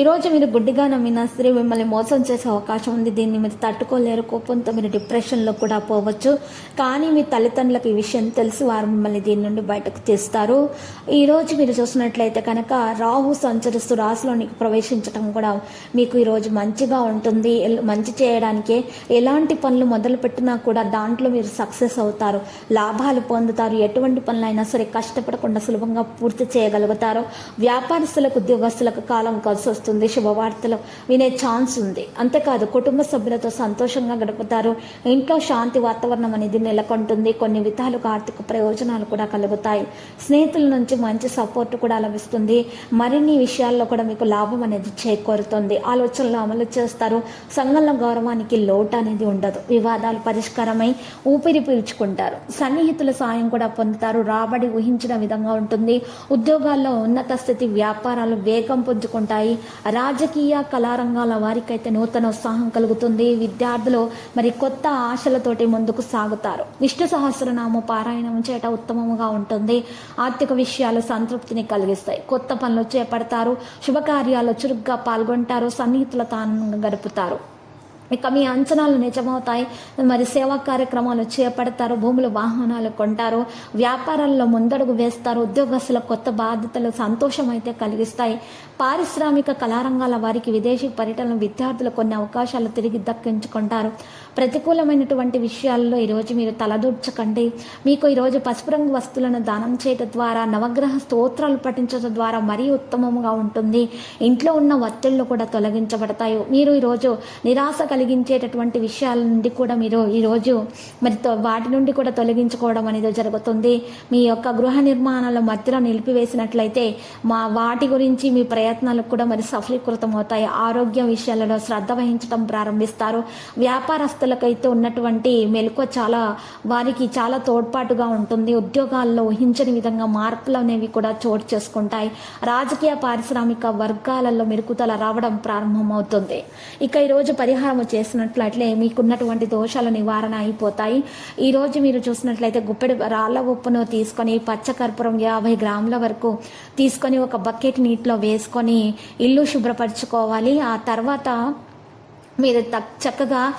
ఈరోజు మీరు గుడ్డిగా నమ్మిన స్త్రీ మిమ్మల్ని మోసం చేసే అవకాశం ఉంది. దీన్ని మీరు తట్టుకోలేరు. కోపంతో మీరు డిప్రెషన్లో కూడా పోవచ్చు. కానీ మీ తల్లిదండ్రులకు ఈ విషయం తెలిసి వారు మిమ్మల్ని దీని నుండి బయటకు తీస్తారు. ఈరోజు మీరు చూసినట్లయితే కనుక రాహు సంచరిస్తూ రాశిలోనికి ప్రవేశించడం కూడా మీకు ఈరోజు మంచిగా ఉంటుంది. మంచి చేయడానికే ఎలాంటి పనులు మొదలు పెట్టినా కూడా దాంట్లో మీరు సక్సెస్ అవుతారు. లాభాలు పొందుతారు. ఎటువంటి పనులైనా సరే కష్టపడకుండా సులభంగా పూర్తి చేయగలుగుతారు. వ్యాపారస్తులకు ఉద్యోగస్తులకు కాలం కలిసి వస్తుంది. శుభవార్తలు వినే ఛాన్స్ ఉంది. అంతేకాదు కుటుంబ సభ్యులతో సంతోషంగా గడుపుతారు. ఇంట్లో శాంతి వాతావరణం అనేది నెలకొంటుంది. కొన్ని విధాలుగా ఆర్థిక ప్రయోజనాలు కూడా కలుగుతాయి. స్నేహితుల నుంచి మంచి సపోర్ట్ కూడా లభిస్తుంది. మరిన్ని విషయాల్లో కూడా మీకు లాభం అనేది చేకూరుతుంది. ఆలోచనలు అమలు చేస్తారు. సంఘంలో గౌరవానికి లోటు అనేది ఉండదు. వివాదాలు పరిష్కారమై ఊపిరి పీల్చుకుంటారు. సన్నిహితుల సాయం కూడా పొందుతారు. రాబడి ఊహించిన విధంగా ఉంటుంది. ఉద్యోగాల్లో ఉన్నత స్థితి వ్యాపారాలు వేగం పుంజుకుంటాయి. రాజకీయ కళారంగాల వారికైతే నూతన ఉత్సాహం కలుగుతుంది. విద్యార్థులు మరి కొత్త ఆశలతోటి ముందుకు సాగుతారు. విష్ణు సహస్రనామ పారాయణం చేట ఉత్తమముగా ఉంటుంది. ఆర్థిక విషయాలు సంతృప్తిని కలిగిస్తాయి. కొత్త పనులు చేపడతారు. శుభకార్యాలు చురుగ్గా పాల్గొంటారు. సన్నిహితులతో గడుపుతారు. ఇక మీ అంచనాలు నిజమవుతాయి. మరి సేవా కార్యక్రమాలు చేపడతారు భూములు వాహనాలు కొంటారు వ్యాపారాల్లో ముందడుగు వేస్తారు ఉద్యోగస్తుల కొత్త బాధ్యతలు సంతోషం అయితే కలిగిస్తాయి. పారిశ్రామిక కళారంగాల వారికి విదేశీ పర్యటనలు విద్యార్థులు కొన్ని అవకాశాలు తిరిగి దక్కించుకుంటారు. ప్రతికూలమైనటువంటి విషయాల్లో ఈరోజు మీరు తలదూర్చకండి. మీకు ఈరోజు పసుపు రంగు వస్తువులను దానం చేయడం ద్వారా నవగ్రహ స్తోత్రాలు పఠించడం ద్వారా మరీ ఉత్తమంగా ఉంటుంది. ఇంట్లో ఉన్న ఒత్తిళ్ళు కూడా తొలగించబడతాయి. మీరు ఈరోజు నిరాశ కలిగించేటటువంటి విషయాల నుండి కూడా మీరు ఈరోజు మరి వాటి నుండి కూడా తొలగించుకోవడం అనేది జరుగుతుంది. మీ యొక్క గృహ నిర్మాణాల మధ్యలో నిలిపివేసినట్లయితే మా వాటి గురించి మీ ప్రయత్నాలకు కూడా మరి సఫలీకృతం అవుతాయి ఆరోగ్య విషయాలలో శ్రద్ధ వహించడం ప్రారంభిస్తారు. వ్యాపారస్తులకైతే ఉన్నటువంటి మెలకువ చాలా వారికి చాలా తోడ్పాటుగా ఉంటుంది. ఉద్యోగాల్లో ఊహించని విధంగా మార్పులు అనేవి కూడా చోటు చేసుకుంటాయి. రాజకీయ పారిశ్రామిక వర్గాలలో మెరుగుదల రావడం ప్రారంభమవుతుంది. ఇక ఈరోజు పరిహారం చేసినట్లయితే మీకున్నటువంటి దోషాల నివారణ అయిపోతాయి. ఈరోజు మీరు చూసినట్లయితే గుప్పెడు రాళ్ళ ఉప్పును తీసుకొని పచ్చకర్పూరం యాభై గ్రాముల వరకు తీసుకొని ఒక బకెట్ నీటిలో వేసుకొని ఇల్లు శుభ్రపరచుకోవాలి. ఆ తర్వాత మీరు తక్- చక్కగా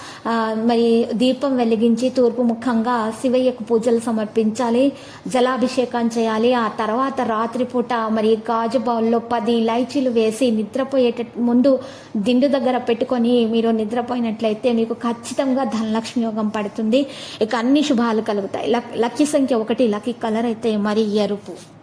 మరి దీపం వెలిగించి తూర్పు ముఖంగా శివయ్యకు పూజలు సమర్పించాలి జలాభిషేకం చేయాలి. ఆ తర్వాత రాత్రిపూట మరి గాజు బౌల్లో పది ఇలైచీలు వేసి నిద్రపోయేట ముందు దిండు దగ్గర పెట్టుకొని మీరు నిద్రపోయినట్లయితే మీకు ఖచ్చితంగా ధనలక్ష్మి యోగం పడుతుంది. ఇక అన్ని శుభాలు కలుగుతాయి. లక్- లక్కీ సంఖ్య ఒకటి లక్కీ కలర్ అయితే మరి ఎరుపు.